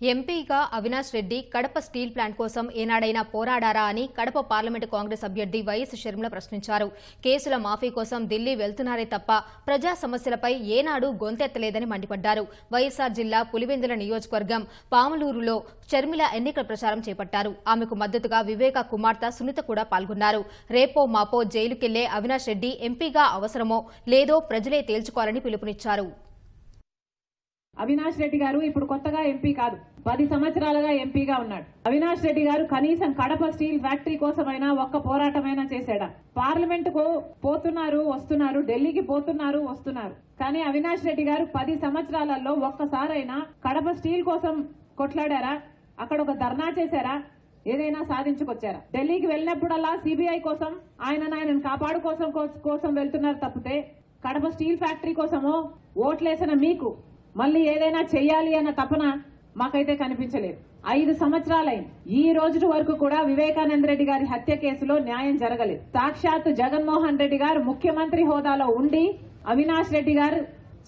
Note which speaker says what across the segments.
Speaker 1: ఎంపీగా Avinash Reddy Kadapa steel plant కోసం ఏనాడైనా పోరాడారా అని కడప పార్లమెంటు కాంగ్రెస్ అభ్యర్థి వైఎస్ షర్మిల ప్రశ్నించారు. కేసుల మాఫీ కోసం ఢిల్లీ వెళ్తున్నారే తప్ప ప్రజా సమస్యలపై ఏనాడు గొంతెత్తలేదని మండిపడ్డారు. వైఎస్సార్ జిల్లా పులివెందుల నియోజకవర్గం పాములూరులో షర్మిల ఎన్నికల ప్రచారం చేపట్టారు. ఆమెకు మద్దతుగా వివేక కుమార్తె సునీత కూడా పాల్గొన్నారు. రేపో మాపో జైలుకెళ్ళే అవినాష్ రెడ్డి ఎంపీగా అవసరమో లేదో ప్రజలే తేల్చుకోవాలని పిలుపునిచ్చారు.
Speaker 2: అవినాష్ రెడ్డి గారు ఇప్పుడు కొత్తగా ఎంపీ కాదు. పది సంవత్సరాలుగా ఎంపీగా ఉన్నాడు. అవినాష్ రెడ్డి గారు కనీసం కడప స్టీల్ ఫ్యాక్టరీ కోసమైనా ఒక్క పోరాటమైనా చేశాడా? పార్లమెంట్కు పోతున్నారు వస్తున్నారు ఢిల్లీకి పోతున్నారు వస్తున్నారు. కానీ అవినాష్ రెడ్డి గారు పది సంవత్సరాలలో ఒక్కసారైనా కడప స్టీల్ కోసం కొట్లాడారా? అక్కడ ఒక ధర్నా చేశారా? ఏదైనా సాధించుకొచ్చారా? ఢిల్లీకి వెళ్ళినప్పుడల్లా సిబిఐ కోసం ఆయన ఆయనను కాపాడు కోసం కోసం వెళ్తున్నారు తప్పితే కడప స్టీల్ ఫ్యాక్టరీ కోసమో ఓట్లేసిన మీకు మళ్ళీ ఏదైనా చెయ్యాలి అన్న తపన మాకైతే కనిపించలేదు. ఐదు సంవత్సరాలైంది. ఈ రోజు వరకు కూడా వివేకానంద రెడ్డి గారి హత్య కేసులో న్యాయం జరగలేదు. సాక్షాత్ జగన్మోహన్ రెడ్డి గారు ముఖ్యమంత్రి హోదాలో ఉండి అవినాష్ రెడ్డి గారు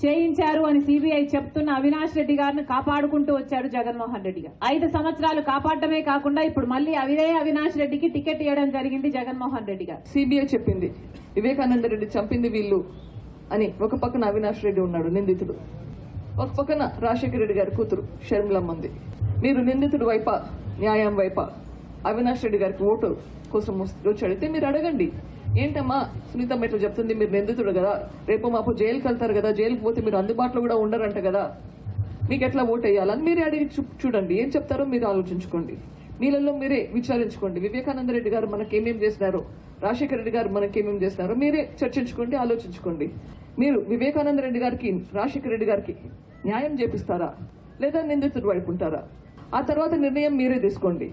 Speaker 2: చేయించారు అని సిబిఐ చెప్తున్న అవినాష్ రెడ్డి గారిని కాపాడుకుంటూ వచ్చాడు జగన్మోహన్ రెడ్డి గారు. ఐదు సంవత్సరాలు కాపాడటమే కాకుండా ఇప్పుడు మళ్ళీ అవిదే అవినాష్ రెడ్డికి టికెట్ ఇవ్వడం జరిగింది జగన్మోహన్ రెడ్డి గారు.
Speaker 3: సిబిఐ చెప్పింది. వివేకానంద రెడ్డి చంపింది వీళ్ళు అని ఒక పక్కన అవినాష్ రెడ్డి ఉన్నాడు నిందితుడు. ఒక పక్కన రాజశేఖర రెడ్డి గారి కూతురు షర్మిలమ్మ ఉంది. మీరు నిందితుడు వైపా న్యాయం వైపా? అవినాష్ రెడ్డి గారికి ఓటు కోసం వస్- వచ్చి అడిగితే మీరు అడగండి. ఏంటమ్మా సునీతమ్మ ఇట్లా చెప్తుంది మీరు నిందితుడు కదా రేపు మాపు జైలుకి వెళ్తారు కదా జైలుకి పోతే మీరు అందుబాటులో కూడా ఉండరంట కదా. మీకు ఎట్లా ఓటు వేయాలని మీరే అడిగి చూ- చూడండి. ఏం చెప్తారో మీరు ఆలోచించుకోండి. మీలలో మీరే విచారించుకోండి. వివేకానంద రెడ్డి గారు మనకేమేం చేసినారో రాజశేఖర రెడ్డి గారు మనకేమేం చేసినారో మీరే చర్చించుకోండి ఆలోచించుకోండి. మీరు వివేకానంద రెడ్డి గారికి రాజశేఖర రెడ్డి గారికి న్యాయం చేపిస్తారా? లేదా నిందితుడు వైపు ఉంటారా? ఆ తర్వాత నిర్ణయం మీరే తీసుకోండి.